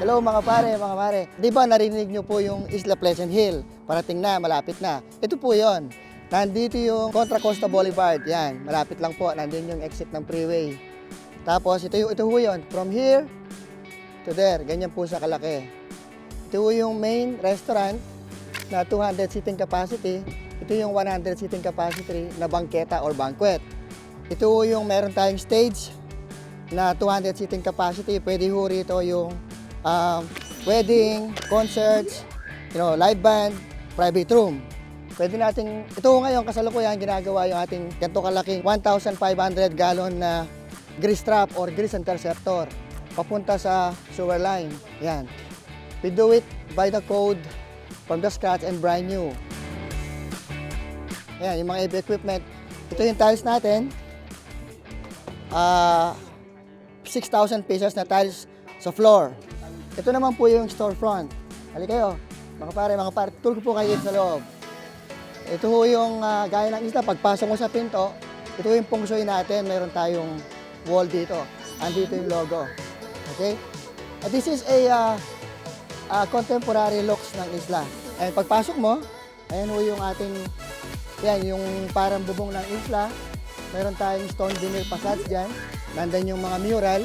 Hello mga pare, mga pare. Di ba narinig nyo po yung Isla Pleasant Hill? Parating na, malapit na. Ito po yon. Nandito yung Contra Costa Boulevard. Yan, malapit lang po. Nandun yung exit ng freeway. Tapos ito ito po yun. From here to there. Ganyan po sa kalaki. Ito po yung main restaurant na 200 seating capacity. Ito yung 100 seating capacity na bangketa or banquet. Ito po yung meron tayong stage na 200 seating capacity. Pwede ho rito yung um, wedding, concerts, you know, live band, private room. Pwede nating, ito ngayon kasalukuyan ginagawa yung ating ganito kalaking 1,500 gallon na grease trap or grease interceptor papunta sa sewer line. Yan. We do it by the code from the scratch and brand new. Ayan, yung mga equipment. Ito yung tiles natin. Ah, 6,000 pesos na tiles sa floor. Ito naman po yung storefront. Hali kayo, mga pare, mga pare, tour ko po kayo sa loob. Ito ho yung ah, gaya ng isla, pagpasok mo sa pinto, ito yung feng shui natin, meron tayong wall dito. Andito yung logo. Okay? At this is a ah, ah, contemporary looks ng isla. And pagpasok mo, ayan ho yung ating, yan, yung parang bubong ng isla. Meron tayong stone veneer facades dyan. Nandun yung mga mural.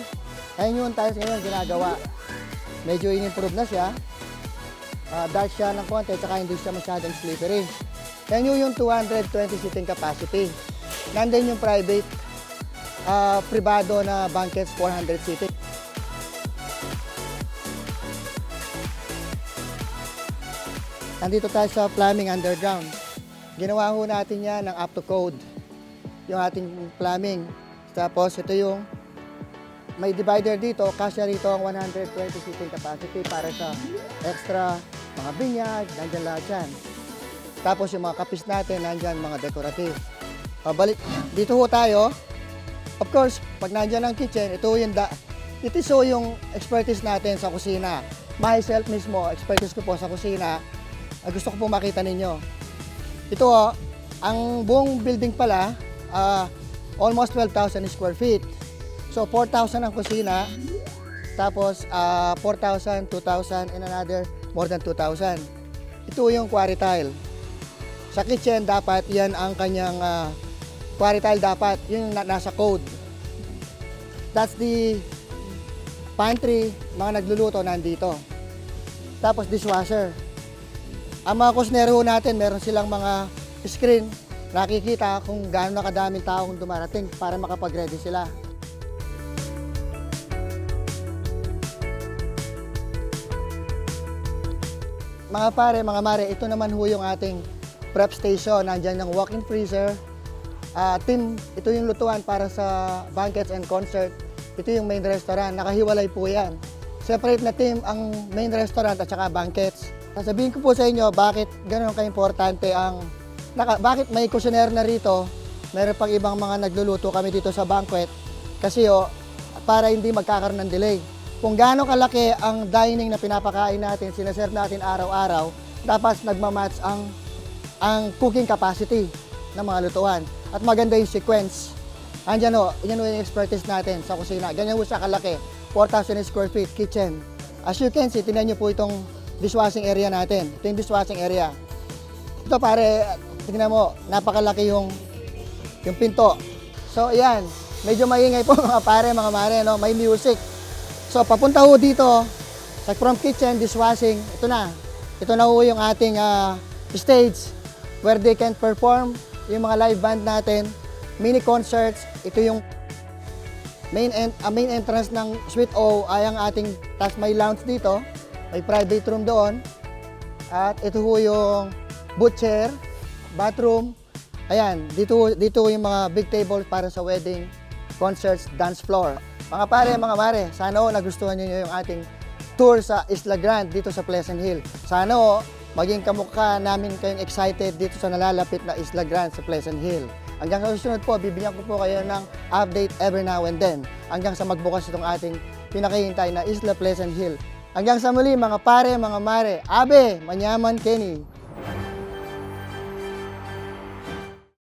Ayan yung tiles ngayon ginagawa. Medyo in-improve na siya. Ah, dark siya ng konti, tsaka hindi siya masyadong slippery. Yan yung, yung 220 seating capacity. Nandun yung private, ah, privado na banquets 400 seating. Nandito tayo sa plumbing underground. Ginawa ho natin yan ng up to code. Yung ating plumbing. Tapos ito yung may divider dito, kasya rito ang 120 seating capacity para sa extra mga binyag, nandyan lahat yan. Tapos yung mga kapis natin, nandyan mga decorative. Pabalik, dito ho tayo. Of course, pag nandyan ang kitchen, ito yung da, ito so yung expertise natin sa kusina. Myself mismo, expertise ko po sa kusina. Ah, gusto ko po makita ninyo. Ito oh, ang buong building pala, ah, almost 12,000 square feet. So 4,000 ang kusina, tapos ah, 4,000, 2,000, and another more than 2,000. Ito yung quarry tile. Sa kitchen, dapat yan ang kanyang ah, quarry tile dapat, yung na- nasa code. That's the pantry, mga nagluluto nandito. Tapos dishwasher. Ang mga kusnero natin, meron silang mga screen. Nakikita kung gaano kadaming taong dumarating para makapag-ready sila. Mga pare, mga mare, ito naman ho yung ating prep station. Nandyan yung walk-in freezer. Ah, team, ito yung lutuan para sa banquets and concert. Ito yung main restaurant. Nakahiwalay po yan. Separate na team ang main restaurant at saka banquets. Sasabihin ko po sa inyo bakit ganoon ka-importante ang naka, bakit may kusinero na rito. Meron pang ibang mga nagluluto kami dito sa banquet. Kasi oh, para hindi magkakaroon ng delay. Kung gaano kalaki ang dining na pinapakain natin, sinaserve natin araw-araw, dapat nagmamatch ang ang cooking capacity ng mga lutuan. At maganda yung sequence. Andyan o, yan o yung expertise natin sa kusina. Ganyan po siya kalaki. 4,000 square feet kitchen. As you can see, tinan nyo po itong dishwashing area natin. Ito yung dishwashing area. Ito pare, tingnan mo, napakalaki yung yung pinto. So, ayan. Medyo maingay po mga pare, mga mare, no? May music. So, papunta ho dito sa from kitchen, dishwashing. Ito na. Ito na ho yung ating ah, stage where they can perform yung mga live band natin, mini concerts. Ito yung main en- ah, main entrance ng Suite O ay ang ating tas may lounge dito. May private room doon. At ito ho yung butcher, bathroom. Ayan, dito dito yung mga big table para sa wedding, concerts, dance floor. Mga pare, mga mare, sana ho nagustuhan niyo yung ating tour sa Isla Grande dito sa Pleasant Hill. Sana ho maging kamukha namin kayong excited dito sa nalalapit na Isla Grande sa Pleasant Hill. Hanggang sa susunod po, bibigyan ko po kayo ng update every now and then. Hanggang sa magbukas itong ating pinakahintay na Isla Pleasant Hill. Hanggang sa muli mga pare, mga mare, abe, manyaman Kenny.